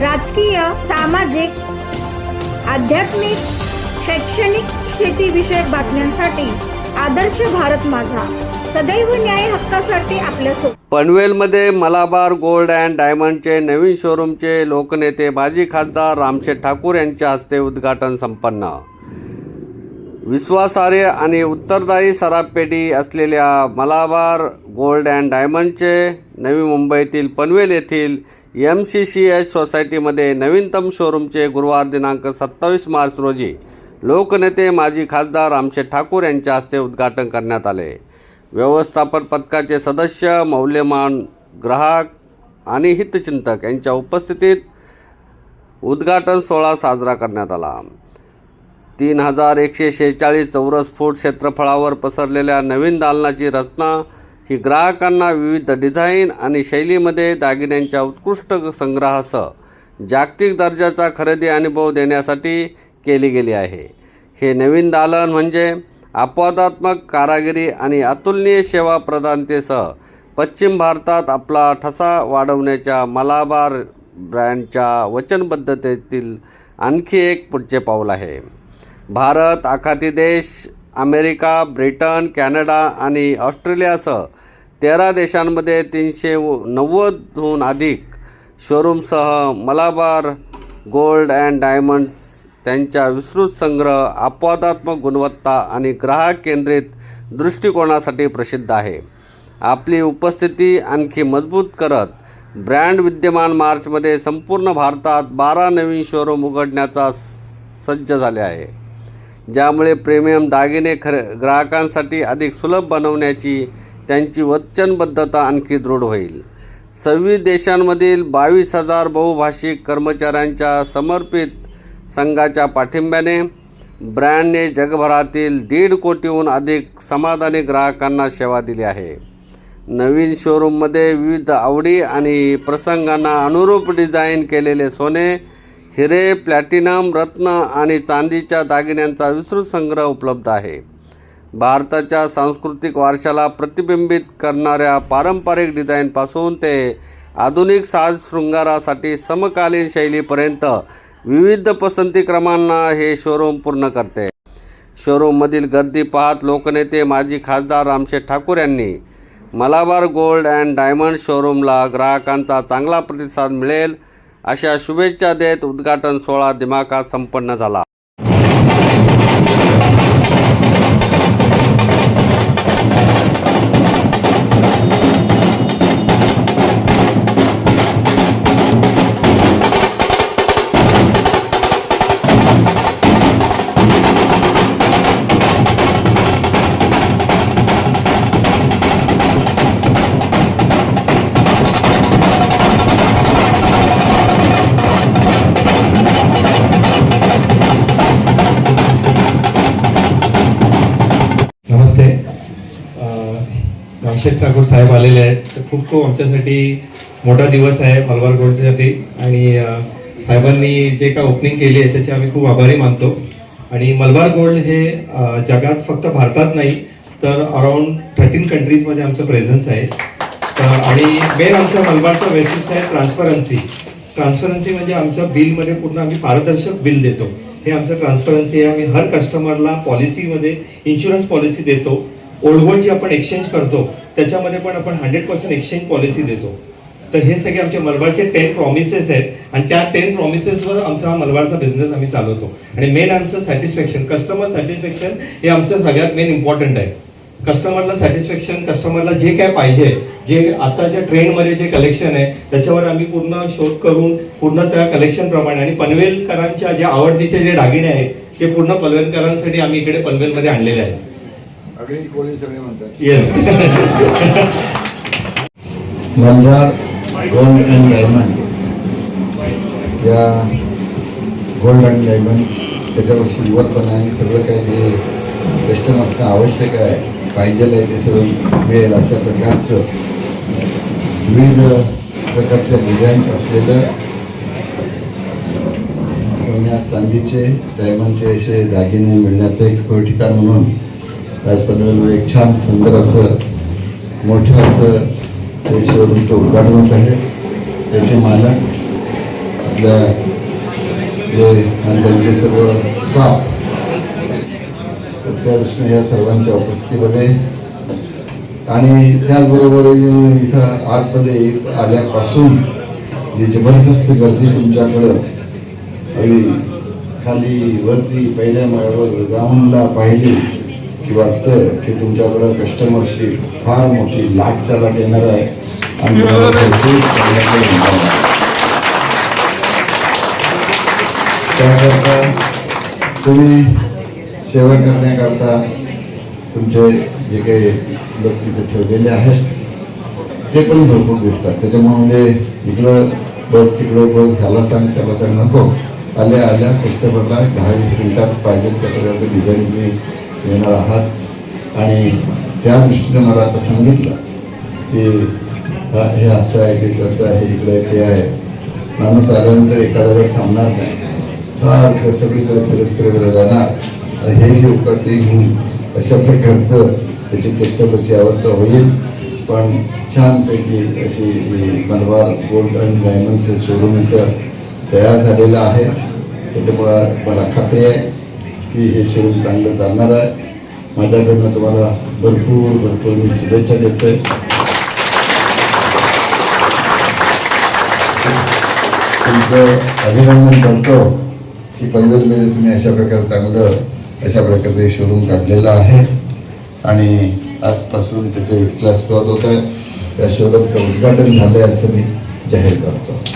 राजकीय सामाजिक आध्यात्मिक शैक्षणिक शेतीविषयक बातम्यांसाठी आदर्श भारत माझा. सदैव न्याय हक्कासाठी आपल्यासोबत पनवेलमध्ये मलाबार गोल्ड अँड डायमंडचे नवीन शोरूमचे लोकनेते माजी खासदार रामशेठ ठाकूर यांच्या हस्ते उद्घाटन संपन्न. विश्वासार्ह आणि उत्तरदायी सराफपेटी असलेल्या मलाबार गोल्ड अँड डायमंडचे नवी मुंबईतील पनवेल येथील एम सी सी एच सोसायटीमध्ये नवीनतम शोरूमचे गुरुवार दिनांक सत्तावीस मार्च रोजी लोकनेते माजी खासदार रामशेठ ठाकूर यांच्या हस्ते उद्घाटन करण्यात आले. व्यवस्थापन पथकाचे सदस्य मौल्यमान ग्राहक आणि हितचिंतक यांच्या उपस्थितीत उद्घाटन सोहळा साजरा करण्यात आला. तीन हजार एकशे शेहेचाळीस चौरस फूट क्षेत्रफळावर पसरलेल्या नवीन दालनाची रचना ही ग्राहकांना विविध डिझाईन आणि शैलीमध्ये दागिन्यांच्या उत्कृष्ट संग्रहासह जागतिक दर्जाचा खरेदी अनुभव देण्यासाठी केली गेली आहे. हे नवीन दालन म्हणजे अपवादात्मक कारागिरी आणि अतुलनीय सेवा प्रदानतेसह पश्चिम भारतात आपला ठसा वाढवण्याच्या मलाबार ब्रँडच्या वचनबद्धतेतील आणखी एक पुढचे पाऊल आहे. भारत आखाती देश अमेरिका ब्रिटन कॅनडा आणि ऑस्ट्रेलियासह तेरा देशांमध्ये तीनशे नव्वदहून अधिक शोरूमसह मलाबार गोल्ड अँड डायमंड्स त्यांच्या विस्तृत संग्रह अपवादात्मक गुणवत्ता आणि ग्राहक केंद्रित दृष्टिकोनासाठी प्रसिद्ध आहे. आपली उपस्थिती आणखी मजबूत करत ब्रँड विद्यमान मार्चमध्ये संपूर्ण भारतात बारा नवीन शोरूम उघडण्याचा सज्ज झाले आहे. ज्यामुळे प्रीमियम दागिने खरे ग्राहकांसाठी अधिक सुलभ बनवण्याची त्यांची वचनबद्धता आणखी दृढ होईल. सव्वीस देशांमधील बावीस हजार बहुभाषिक कर्मचाऱ्यांच्या समर्पित संघाच्या पाठिंब्याने ब्रँडने जगभरातील दीड कोटीहून अधिक समाधानी ग्राहकांना सेवा दिली आहे. नवीन शोरूममध्ये विविध आवडी आणि प्रसंगांना अनुरूप डिझाईन केलेले सोने हिरे प्लॅटिनम रत्न आणि चांदीच्या दागिन्यांचा विस्तृत संग्रह उपलब्ध आहे. भारताच्या सांस्कृतिक वारशाला प्रतिबिंबित करणाऱ्या पारंपरिक डिझाईनपासून ते आधुनिक साज शृंगारासाठी समकालीन शैलीपर्यंत विविध पसंतीक्रमांना हे शोरूम पूर्ण करते. शोरूममधील गर्दी पाहत लोकनेते माजी खासदार रामशेठ ठाकूर यांनी मलाबार गोल्ड अँड डायमंड शोरूमला ग्राहकांचा चांगला प्रतिसाद मिळेल अशा शुभेच्छा देत उद्घाटन सोहळा दिमाखात संपन्न झाला. अक्षय ठाकूर साहेब आलेले आहेत. तर खूप खूप आमच्यासाठी मोठा दिवस आहे मलबार गोल्डसाठी आणि साहेबांनी जे काय ओपनिंग केली आहे त्याचे आम्ही खूप आभारी मानतो. आणि मलबार गोल्ड हे जगात फक्त भारतात नाही तर अराउंड थर्टीन कंट्रीजमध्ये आमचं प्रेझन्स आहे. तर आणि मेन आमच्या मलबारचं वैशिष्ट्य आहे ट्रान्सपरन्सी ट्रान्सपरन्सी म्हणजे आमच्या बिलमध्ये पूर्ण आम्ही पारदर्शक बिल देतो. हे आमचं ट्रान्सपरन्सी आहे. आम्ही हर कस्टमरला पॉलिसीमध्ये इन्शुरन्स पॉलिसी देतो. ओल्डवर्ड जी आपण एक्सचेंज करतो त्याच्यामध्ये पण आपण हंड्रेड पर्सेंट एक्सचेंज पॉलिसी देतो. तर हे सगळे आमचे मलबारचे टेन प्रॉमिसेस आहेत आणि त्या टेन प्रॉमिसेसवर आमचा हा मलबारचा बिझनेस आम्ही चालवतो. आणि मेन आमचं सॅटिस्फॅक्शन कस्टमर सॅटिस्फॅक्शन हे आमचं सगळ्यात मेन इम्पॉर्टंट आहे. कस्टमरला सॅटिस्फॅक्शन कस्टमरला जे काय पाहिजे जे आताच्या ट्रेंडमध्ये जे कलेक्शन आहे त्याच्यावर आम्ही पूर्ण शोध करून पूर्ण त्या कलेक्शनप्रमाणे आणि पनवेलकरांच्या जे आवडतीचे जे दागिने आहेत ते पूर्ण पनवेलकरांसाठी आम्ही इकडे पनवेलमध्ये आणलेले आहेत. अगदी कोळी सगळे म्हणतात yes Malabar gold and diamond या गोल्ड अँड डायमंड त्याच्यावर सिल्वरपणा आणि सगळं काही जे वेस्टर्न असणं आवश्यक आहे पाहिजे आहे ते सगळं मिळेल अशा प्रकारचं विविध प्रकारच्या डिझाईन्स असलेलं सोन्या चांदीचे डायमंडचे असे दागिने मिळण्याचं एक ठिकाण म्हणून आज एक छान सुंदर असं मोठं असं ते शोरूमचं उद्घाटन होत आहे. त्याचे मालक आपल्या जे आणि त्यांचे सर्व स्टाफ त्या या सर्वांच्या उपस्थितीमध्ये आणि त्याचबरोबर इथं आतमध्ये आल्यापासून जी जबरदस्त गर्दी तुमच्याकडं अगदी खाली वरती पहिल्या माळ्यावर ग्राउंडला पाहिली की वाटतं की तुमच्याकडं कस्टमरशी फार मोठी लाट चालत येणार आहे. आणि. त्याकरता तुम्ही सेवा करण्याकरता तुमचे जे काही लोक तिथे ठेवलेले आहेत ते पण भरपूर दिसतात. त्याच्यामुळे म्हणजे इकडं बघ तिकडं बघ ह्याला सांग त्याला सांग नको. आल्या आल्या कस्टमरला दहा वीस मिनिटात पाहिजे त्या प्रकारचं डिझाईन तुम्ही येणार आहात. आणि त्या दृष्टीने मला आता सांगितलं की हे असं आहे की तसं आहे इकडे ते आहे. माणूस आल्यानंतर एखादा वेळ थांबणार नाही. सारखं सगळीकडे फिरत फिरत जाणार. आणि हे घेऊ ते घेऊ अशा प्रकारचं त्याची कस्टमरची अवस्था होईल. पण छानपैकी अशी मलबार गोल्ड अँड डायमंडचं शोरूम इथं तयार झालेलं आहे. त्याच्यामुळं मला खात्री आहे. की हे शोरूम चांगलं चालणार आहे. माझ्याकडनं तुम्हाला भरपूर भरपूर मी शुभेच्छा देतोय. तुमचं अभिनंदन करतो की पनवेलमध्ये तुम्ही अशा प्रकारे चांगलं अशा प्रकारचे शोरूम काढलेलं आहे. आणि आजपासून त्याचे विकला सुरुवात होत आहे. या शोरूमचं उद्घाटन झालं आहे असं मी जाहीर करतो.